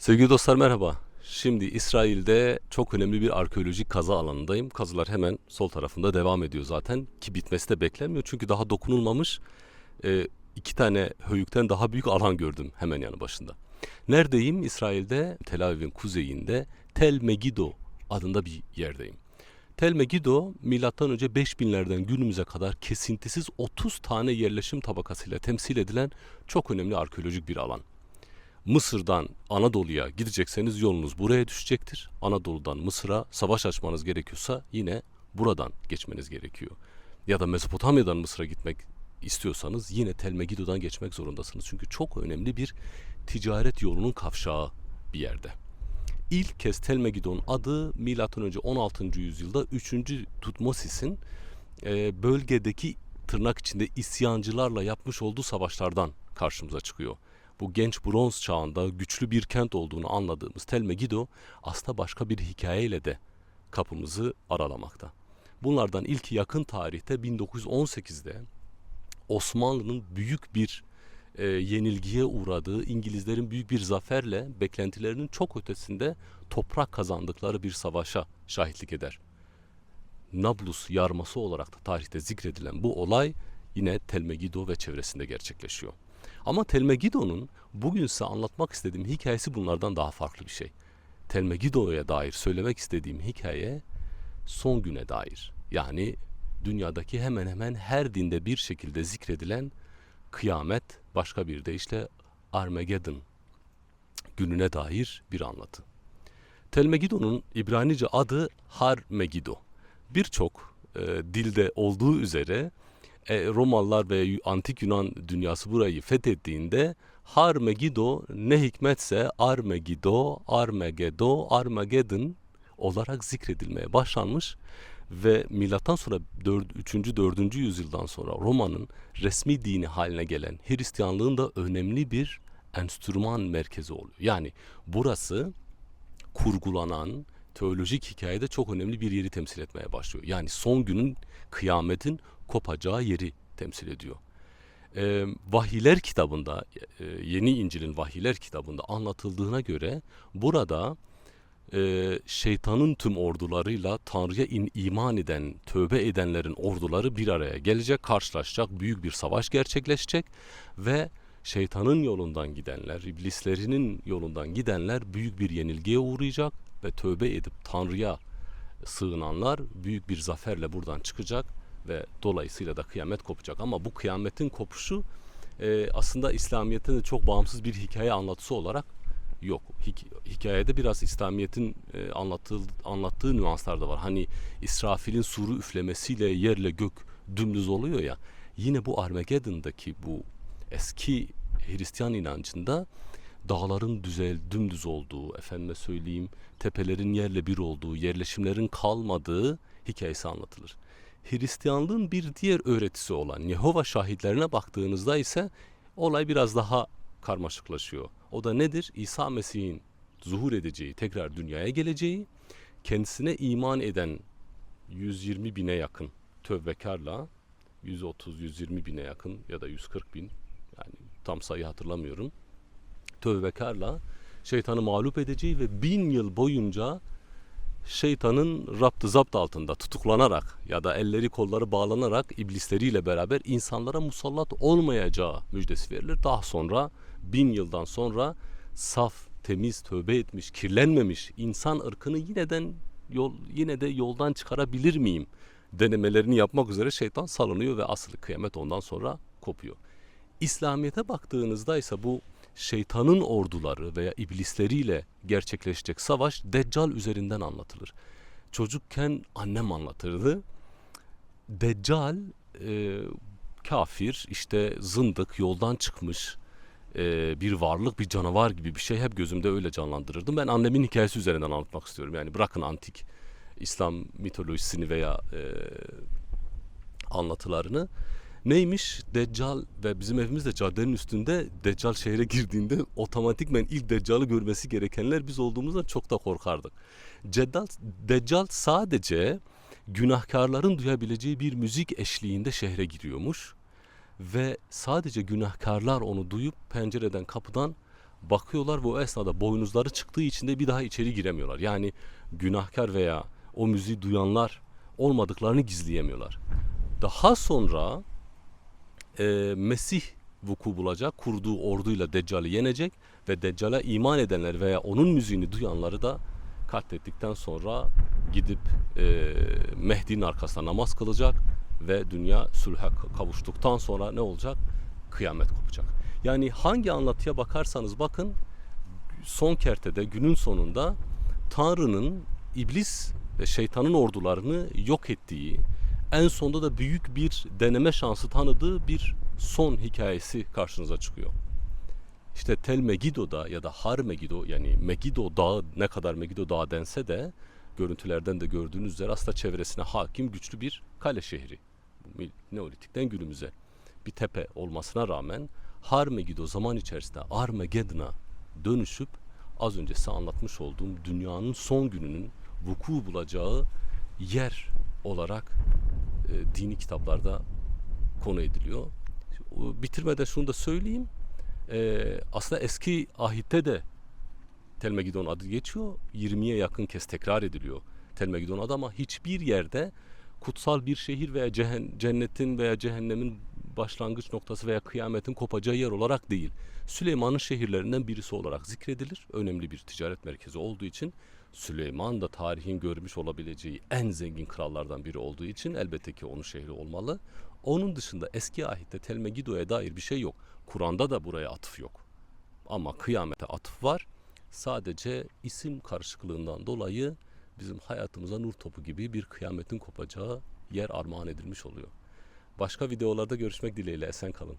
Sevgili dostlar merhaba. Şimdi İsrail'de çok önemli bir arkeolojik kaza alanındayım. Kazılar hemen sol tarafında devam ediyor zaten ki bitmesi de beklenmiyor. Çünkü daha dokunulmamış e, iki tane höyükten daha büyük alan gördüm hemen yanı başında. Neredeyim? İsrail'de Tel Aviv'in kuzeyinde Tel Megiddo adında bir yerdeyim. Tel Megiddo milattan önce 5000'lerden günümüze kadar kesintisiz 30 tane yerleşim tabakasıyla temsil edilen çok önemli arkeolojik bir alan. Mısır'dan Anadolu'ya gidecekseniz yolunuz buraya düşecektir. Anadolu'dan Mısır'a savaş açmanız gerekiyorsa yine buradan geçmeniz gerekiyor. Ya da Mezopotamya'dan Mısır'a gitmek istiyorsanız yine Tel Megiddo'dan geçmek zorundasınız. Çünkü çok önemli bir ticaret yolunun kavşağı bir yerde. İlk kez Tel Megiddo'nun adı M.Ö. 16. yüzyılda 3. Tutmosis'in e, bölgedeki tırnak içinde isyancılarla yapmış olduğu savaşlardan karşımıza çıkıyor bu genç bronz çağında güçlü bir kent olduğunu anladığımız Tel Megiddo aslında başka bir hikayeyle de kapımızı aralamakta. Bunlardan ilki yakın tarihte 1918'de Osmanlı'nın büyük bir e, yenilgiye uğradığı İngilizlerin büyük bir zaferle beklentilerinin çok ötesinde toprak kazandıkları bir savaşa şahitlik eder. Nablus yarması olarak da tarihte zikredilen bu olay yine Tel Megiddo ve çevresinde gerçekleşiyor. Ama Telmegiddo'nun bugün size anlatmak istediğim hikayesi bunlardan daha farklı bir şey. Telmegiddo'ya dair söylemek istediğim hikaye son güne dair. Yani dünyadaki hemen hemen her dinde bir şekilde zikredilen kıyamet, başka bir deyişle Armageddon gününe dair bir anlatı. Telmegiddo'nun İbranice adı Har Megiddo. Birçok e, dilde olduğu üzere e, Romalılar ve antik Yunan dünyası burayı fethettiğinde Har Megiddo ne hikmetse Armegiddo, Armagedo, Armageddon olarak zikredilmeye başlanmış ve milattan sonra 4, 3. 4. yüzyıldan sonra Roma'nın resmi dini haline gelen Hristiyanlığın da önemli bir enstrüman merkezi oluyor. Yani burası kurgulanan teolojik hikayede çok önemli bir yeri temsil etmeye başlıyor. Yani son günün kıyametin kopacağı yeri temsil ediyor. Ee, Vahiyler kitabında, e, Yeni İncil'in Vahiyler kitabında anlatıldığına göre burada e, şeytanın tüm ordularıyla Tanrı'ya in, iman eden, tövbe edenlerin orduları bir araya gelecek, karşılaşacak, büyük bir savaş gerçekleşecek ve şeytanın yolundan gidenler, iblislerinin yolundan gidenler büyük bir yenilgiye uğrayacak ve tövbe edip Tanrı'ya sığınanlar büyük bir zaferle buradan çıkacak ve dolayısıyla da kıyamet kopacak. Ama bu kıyametin kopuşu e, aslında İslamiyet'te de çok bağımsız bir hikaye anlatısı olarak yok. Hik- hikayede biraz İslamiyet'in e, anlattığı, anlattığı nüanslar da var. Hani İsrafil'in suru üflemesiyle yerle gök dümdüz oluyor ya. Yine bu Armageddon'daki bu eski Hristiyan inancında dağların düzel dümdüz olduğu, efendime söyleyeyim tepelerin yerle bir olduğu, yerleşimlerin kalmadığı hikayesi anlatılır. Hristiyanlığın bir diğer öğretisi olan Yehova şahitlerine baktığınızda ise olay biraz daha karmaşıklaşıyor. O da nedir? İsa Mesih'in zuhur edeceği, tekrar dünyaya geleceği, kendisine iman eden 120 bine yakın tövbekarla 130-120 bine yakın ya da 140 bin yani tam sayı hatırlamıyorum tövbekarla şeytanı mağlup edeceği ve bin yıl boyunca şeytanın raptı zapt altında tutuklanarak ya da elleri kolları bağlanarak iblisleriyle beraber insanlara musallat olmayacağı müjdesi verilir. Daha sonra bin yıldan sonra saf, temiz, tövbe etmiş, kirlenmemiş insan ırkını yineden yol, yine de yoldan çıkarabilir miyim denemelerini yapmak üzere şeytan salınıyor ve asıl kıyamet ondan sonra kopuyor. İslamiyet'e baktığınızda ise bu şeytanın orduları veya iblisleriyle gerçekleşecek savaş Deccal üzerinden anlatılır. Çocukken annem anlatırdı. Deccal e, kafir, işte zındık, yoldan çıkmış e, bir varlık, bir canavar gibi bir şey hep gözümde öyle canlandırırdım. Ben annemin hikayesi üzerinden anlatmak istiyorum. Yani bırakın antik İslam mitolojisini veya e, anlatılarını. Neymiş? Deccal ve bizim evimiz de caddenin üstünde Deccal şehre girdiğinde otomatikmen ilk Deccal'ı görmesi gerekenler biz olduğumuzdan çok da korkardık. Ceddal, Deccal sadece günahkarların duyabileceği bir müzik eşliğinde şehre giriyormuş ve sadece günahkarlar onu duyup pencereden kapıdan bakıyorlar ve o esnada boynuzları çıktığı için de bir daha içeri giremiyorlar. Yani günahkar veya o müziği duyanlar olmadıklarını gizleyemiyorlar. Daha sonra e, Mesih vuku bulacak, kurduğu orduyla Deccal'i yenecek ve Deccal'e iman edenler veya onun müziğini duyanları da katlettikten sonra gidip e, Mehdi'nin arkasında namaz kılacak ve dünya sülhe kavuştuktan sonra ne olacak? Kıyamet kopacak. Yani hangi anlatıya bakarsanız bakın son kertede günün sonunda Tanrı'nın iblis ve şeytanın ordularını yok ettiği, en sonunda da büyük bir deneme şansı tanıdığı bir son hikayesi karşınıza çıkıyor. İşte Tel Megiddo'da ya da Har Megiddo yani Megiddo Dağı ne kadar Megiddo Dağı dense de görüntülerden de gördüğünüz üzere aslında çevresine hakim güçlü bir kale şehri. Neolitikten günümüze bir tepe olmasına rağmen Har Megiddo zaman içerisinde Armageddon'a dönüşüp az önce size anlatmış olduğum dünyanın son gününün vuku bulacağı yer olarak e, dini kitaplarda konu ediliyor. Bitirmeden şunu da söyleyeyim. E, aslında eski ahitte de Tel Megidon adı geçiyor. 20'ye yakın kez tekrar ediliyor Tel Megidon adı ama hiçbir yerde kutsal bir şehir veya cennetin veya cehennemin başlangıç noktası veya kıyametin kopacağı yer olarak değil. Süleyman'ın şehirlerinden birisi olarak zikredilir. Önemli bir ticaret merkezi olduğu için Süleyman da tarihin görmüş olabileceği en zengin krallardan biri olduğu için elbette ki onun şehri olmalı. Onun dışında eski ahitte Tel Megiddo'ya dair bir şey yok. Kur'an'da da buraya atıf yok. Ama kıyamete atıf var. Sadece isim karışıklığından dolayı bizim hayatımıza nur topu gibi bir kıyametin kopacağı yer armağan edilmiş oluyor. Başka videolarda görüşmek dileğiyle esen kalın.